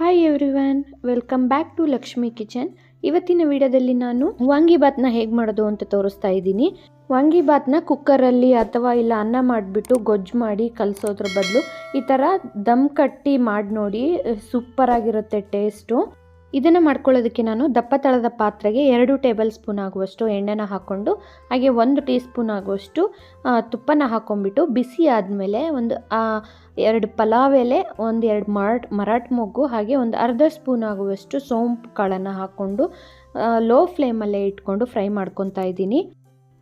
Hi everyone welcome back to Lakshmi kitchen ಇವತ್ತಿನ ವಿಡಿಯೋದಲ್ಲಿ ನಾನು ವಾಂಗಿಬಾತ್ನ ಹೇಗೆ ಮಾಡೋದು ಅಂತ ತೋರಿಸ್ತಾ ಇದ್ದೀನಿ. ವಾಂಗಿಬಾತ್ನ ಕುಕ್ಕರಲ್ಲಿ ಅಥವಾ ಇಲ್ಲ ಅನ್ನ ಮಾಡಿಬಿಟ್ಟು ಗೊಜ್ಜು ಮಾಡಿ ಕಲಿಸೋದ್ರ ಬದಲು ಈ ಥರ ದಮ್ ಕಟ್ಟಿ ಮಾಡಿ ನೋಡಿ ಸೂಪರಾಗಿರುತ್ತೆ ಟೇಸ್ಟು ಇದನ್ನು ಮಾಡ್ಕೊಳ್ಳೋದಕ್ಕೆ ನಾನು ದಪ್ಪ ತಳದ ಪಾತ್ರೆಗೆ ಎರಡು ಟೇಬಲ್ ಸ್ಪೂನ್ ಆಗುವಷ್ಟು ಎಣ್ಣೆನ ಹಾಕ್ಕೊಂಡು, ಹಾಗೆ ಒಂದು ಟೀ ಸ್ಪೂನ್ ಆಗುವಷ್ಟು ತುಪ್ಪನ ಹಾಕ್ಕೊಂಡ್ಬಿಟ್ಟು ಬಿಸಿ ಆದಮೇಲೆ ಒಂದು ಎರಡು ಪಲಾವ್ ಎಲೆ, ಒಂದು ಎರಡು ಮರಾಠ ಮರಾಟ್ ಮೊಗ್ಗು, ಹಾಗೆ ಒಂದು ಅರ್ಧ ಸ್ಪೂನ್ ಆಗುವಷ್ಟು ಸೋಂಪು ಕಾಳನ್ನು ಹಾಕ್ಕೊಂಡು ಲೋ ಫ್ಲೇಮಲ್ಲೇ ಇಟ್ಕೊಂಡು ಫ್ರೈ ಮಾಡ್ಕೊತಾ ಇದ್ದೀನಿ.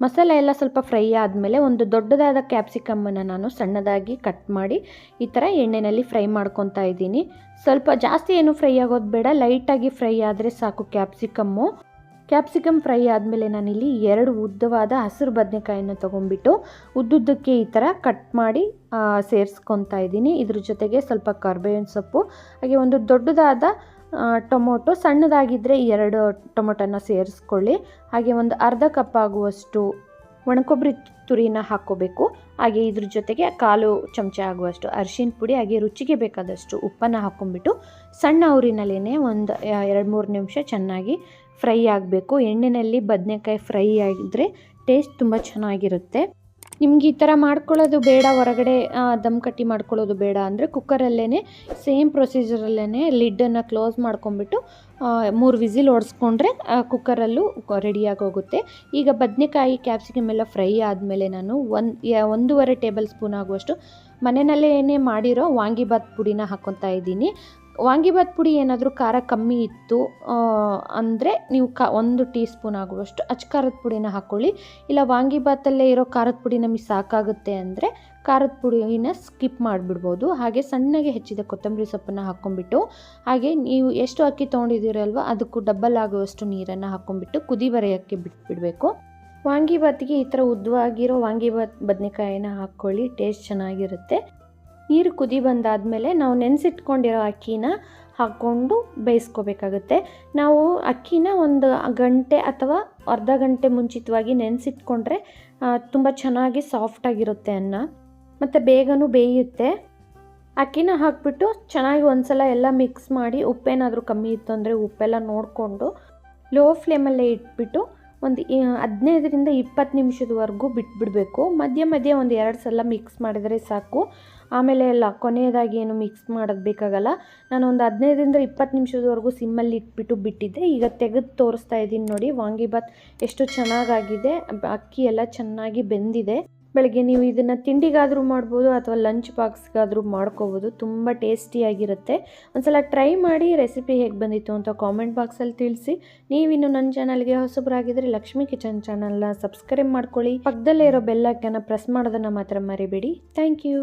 ಮಸಾಲೆ ಎಲ್ಲ ಸ್ವಲ್ಪ ಫ್ರೈ ಆದಮೇಲೆ ಒಂದು ದೊಡ್ಡದಾದ ಕ್ಯಾಪ್ಸಿಕಮ್ಮನ್ನು ನಾನು ಸಣ್ಣದಾಗಿ ಕಟ್ ಮಾಡಿ ಈ ಥರ ಎಣ್ಣೆಯಲ್ಲಿ ಫ್ರೈ ಮಾಡ್ಕೊತಾ ಇದ್ದೀನಿ. ಸ್ವಲ್ಪ ಜಾಸ್ತಿ ಏನು ಫ್ರೈ ಆಗೋದು ಬೇಡ ಲೈಟಾಗಿ ಫ್ರೈ ಆದರೆ ಸಾಕು ಕ್ಯಾಪ್ಸಿಕಮ್ಮು ಕ್ಯಾಪ್ಸಿಕಮ್ ಫ್ರೈ ಆದಮೇಲೆ ನಾನಿಲ್ಲಿ ಎರಡು ಉದ್ದವಾದ ಹಸಿರು ಬದನೆಕಾಯನ್ನು ತೊಗೊಂಡ್ಬಿಟ್ಟು ಉದ್ದುದ್ದಕ್ಕೆ ಈ ಥರ ಕಟ್ ಮಾಡಿ ಸೇರಿಸ್ಕೊತಾ ಇದ್ದೀನಿ. ಇದ್ರ ಜೊತೆಗೆ ಸ್ವಲ್ಪ ಕರ್ಬೇವಿನ ಸೊಪ್ಪು, ಹಾಗೆ ಒಂದು ದೊಡ್ಡದಾದ ಟೊಮೊಟೊ ಸಣ್ಣದಾಗಿದ್ದರೆ ಎರಡು ಟೊಮೊಟೊನ ಸೇರಿಸ್ಕೊಳ್ಳಿ. ಹಾಗೆ ಒಂದು ಅರ್ಧ ಕಪ್ ಆಗುವಷ್ಟು ಒಣಕೊಬ್ಬರಿ ತುರಿನ ಹಾಕ್ಕೋಬೇಕು. ಹಾಗೆ ಇದ್ರ ಜೊತೆಗೆ ಕಾಲು ಚಮಚ ಆಗುವಷ್ಟು ಅರಿಶಿನ ಪುಡಿ, ಹಾಗೆ ರುಚಿಗೆ ಬೇಕಾದಷ್ಟು ಉಪ್ಪನ್ನು ಹಾಕ್ಕೊಂಡ್ಬಿಟ್ಟು ಸಣ್ಣ ಊರಿನಲ್ಲೇ ಒಂದು ಎರಡು ಮೂರು ನಿಮಿಷ ಚೆನ್ನಾಗಿ ಫ್ರೈ ಆಗಬೇಕು. ಎಣ್ಣೆಯಲ್ಲಿ ಬದನೆಕಾಯಿ ಫ್ರೈ ಆಗಿದ್ರೆ ಟೇಸ್ಟ್ ತುಂಬ ಚೆನ್ನಾಗಿರುತ್ತೆ. ನಿಮ್ಗೆ ಈ ಥರ ಮಾಡ್ಕೊಳ್ಳೋದು ಬೇಡ, ಹೊರಗಡೆ ದಮ್ ಕಟ್ಟಿ ಮಾಡ್ಕೊಳ್ಳೋದು ಬೇಡ ಅಂದರೆ ಕುಕ್ಕರಲ್ಲೇ ಸೇಮ್ ಪ್ರೊಸೀಜರಲ್ಲೇ ಲಿಡ್ಡನ್ನು ಕ್ಲೋಸ್ ಮಾಡ್ಕೊಂಬಿಟ್ಟು ಮೂರು ವಿಸಿಲ್ ಓಡಿಸ್ಕೊಂಡ್ರೆ ಕುಕ್ಕರಲ್ಲೂ ರೆಡಿಯಾಗಿ ಹೋಗುತ್ತೆ. ಈಗ ಬದನೆಕಾಯಿ ಕ್ಯಾಪ್ಸಿಕಮ್ ಎಲ್ಲ ಫ್ರೈ ಆದಮೇಲೆ ನಾನು ಒಂದು ಒಂದೂವರೆ ಟೇಬಲ್ ಸ್ಪೂನ್ ಆಗುವಷ್ಟು ಮನೆಯಲ್ಲೇ ಮಾಡಿರೋ ವಾಂಗಿಭಾತ್ ಪುಡಿನ ಹಾಕ್ಕೊತಾ ಇದ್ದೀನಿ. ವಾಂಗಿಬಾತ್ ಪುಡಿ ಏನಾದರೂ ಖಾರ ಕಮ್ಮಿ ಇತ್ತು ಅಂದರೆ ನೀವು ಕ, ಒಂದು ಟೀ ಸ್ಪೂನ್ ಆಗುವಷ್ಟು ಅಚ್ಕಾರದ ಪುಡಿನ ಹಾಕ್ಕೊಳ್ಳಿ ಇಲ್ಲ ವಾಂಗಿಬಾತಲ್ಲೇ ಇರೋ ಖಾರದ ಪುಡಿ ನಮಗೆ ಸಾಕಾಗುತ್ತೆ ಅಂದರೆ ಖಾರದ ಪುಡಿನ ಸ್ಕಿಪ್ ಮಾಡಿಬಿಡ್ಬೋದು. ಹಾಗೆ ಸಣ್ಣಗೆ ಹೆಚ್ಚಿದ ಕೊತ್ತಂಬರಿ ಸೊಪ್ಪನ್ನು ಹಾಕ್ಕೊಂಬಿಟ್ಟು ಹಾಗೆ ನೀವು ಎಷ್ಟು ಅಕ್ಕಿ ತೊಗೊಂಡಿದ್ದೀರಲ್ವ ಅದಕ್ಕೂ ಡಬ್ಬಲ್ ಆಗುವಷ್ಟು ನೀರನ್ನು ಹಾಕ್ಕೊಂಬಿಟ್ಟು ಕುದಿ ಬರೆಯೋಕ್ಕೆ ಬಿಟ್ಬಿಡಬೇಕು. ವಾಂಗಿಬಾತಿಗೆ ಈ ಥರ ಉದ್ದವಾಗಿರೋ ವಾಂಗಿಬಾತ್ ಬದನೆಕಾಯಿನ ಹಾಕ್ಕೊಳ್ಳಿ ಟೇಸ್ಟ್ ಚೆನ್ನಾಗಿರುತ್ತೆ. ನೀರು ಕುದಿ ಬಂದಾದಮೇಲೆ ನಾವು ನೆನೆಸಿಟ್ಕೊಂಡಿರೋ ಅಕ್ಕಿನ ಹಾಕ್ಕೊಂಡು ಬೇಯಿಸ್ಕೋಬೇಕಾಗುತ್ತೆ. ನಾವು ಅಕ್ಕಿನ ಒಂದು ಗಂಟೆ ಅಥವಾ ಅರ್ಧ ಗಂಟೆ ಮುಂಚಿತವಾಗಿ ನೆನೆಸಿಟ್ಕೊಂಡ್ರೆ ತುಂಬ ಚೆನ್ನಾಗಿ ಸಾಫ್ಟಾಗಿರುತ್ತೆ ಅನ್ನ. ಮತ್ತು ಬೇಗನೂ ಬೇಯುತ್ತೆ. ಅಕ್ಕಿನ ಹಾಕ್ಬಿಟ್ಟು ಚೆನ್ನಾಗಿ ಒಂದ್ಸಲ ಎಲ್ಲ ಮಿಕ್ಸ್ ಮಾಡಿ ಉಪ್ಪೇನಾದರೂ ಕಮ್ಮಿ ಇತ್ತು ಅಂದರೆ ಉಪ್ಪೆಲ್ಲ ನೋಡಿಕೊಂಡು, ಲೋ ಫ್ಲೇಮಲ್ಲೇ ಇಟ್ಬಿಟ್ಟು ಒಂದು ಹದಿನೈದರಿಂದ ಇಪ್ಪತ್ತು ನಿಮಿಷದವರೆಗೂ ಬಿಟ್ಬಿಡಬೇಕು. ಮಧ್ಯ ಮಧ್ಯೆ ಒಂದು ಎರಡು ಸಲ ಮಿಕ್ಸ್ ಮಾಡಿದರೆ ಸಾಕು. ಆಮೇಲೆ ಎಲ್ಲ ಕೊನೆಯದಾಗಿ ಏನು ಮಿಕ್ಸ್ ಮಾಡೋದು ಬೇಕಾಗಲ್ಲ. ನಾನು ಒಂದು ಹದಿನೈದರಿಂದ ಇಪ್ಪತ್ತು ನಿಮಿಷದವರೆಗೂ ಸಿಮ್ಮಲ್ಲಿ ಇಟ್ಬಿಟ್ಟು ಬಿಟ್ಟಿದ್ದೆ. ಈಗ ತೆಗೆದು ತೋರಿಸ್ತಾ ಇದ್ದೀನಿ ನೋಡಿ ವಾಂಗಿಬಾತ್ ಎಷ್ಟು ಚೆನ್ನಾಗಾಗಿದೆ. ಅಕ್ಕಿ ಎಲ್ಲ ಚೆನ್ನಾಗಿ ಬೆಂದಿದೆ. ಬೆಳಗ್ಗೆ ನೀವು ಇದನ್ನು ತಿಂಡಿಗಾದರೂ ಮಾಡ್ಬೋದು ಅಥವಾ ಲಂಚ್ ಬಾಕ್ಸ್ಗಾದರೂ ಮಾಡ್ಕೋಬೋದು. ತುಂಬ ಟೇಸ್ಟಿಯಾಗಿರುತ್ತೆ ಒಂದ್ಸಲ ಟ್ರೈ ಮಾಡಿ ರೆಸಿಪಿ ಹೇಗೆ ಬಂದಿತ್ತು ಅಂತ ಕಾಮೆಂಟ್ ಬಾಕ್ಸಲ್ಲಿ ತಿಳಿಸಿ. ನೀವಿನ್ನು ನನ್ನ ಚಾನಲ್ಗೆ ಹೊಸಬರಾಗಿದ್ದರೆ ಲಕ್ಷ್ಮಿ ಕಿಚನ್ ಚಾನಲ್ನ ಸಬ್ಸ್ಕ್ರೈಬ್ ಮಾಡ್ಕೊಳ್ಳಿ. ಪಕ್ಕದಲ್ಲೇ ಇರೋ ಬೆಲ್ಲಕ್ಕನ್ನು ಪ್ರೆಸ್ ಮಾಡೋದನ್ನು ಮಾತ್ರ ಮರಿಬೇಡಿ. Thank you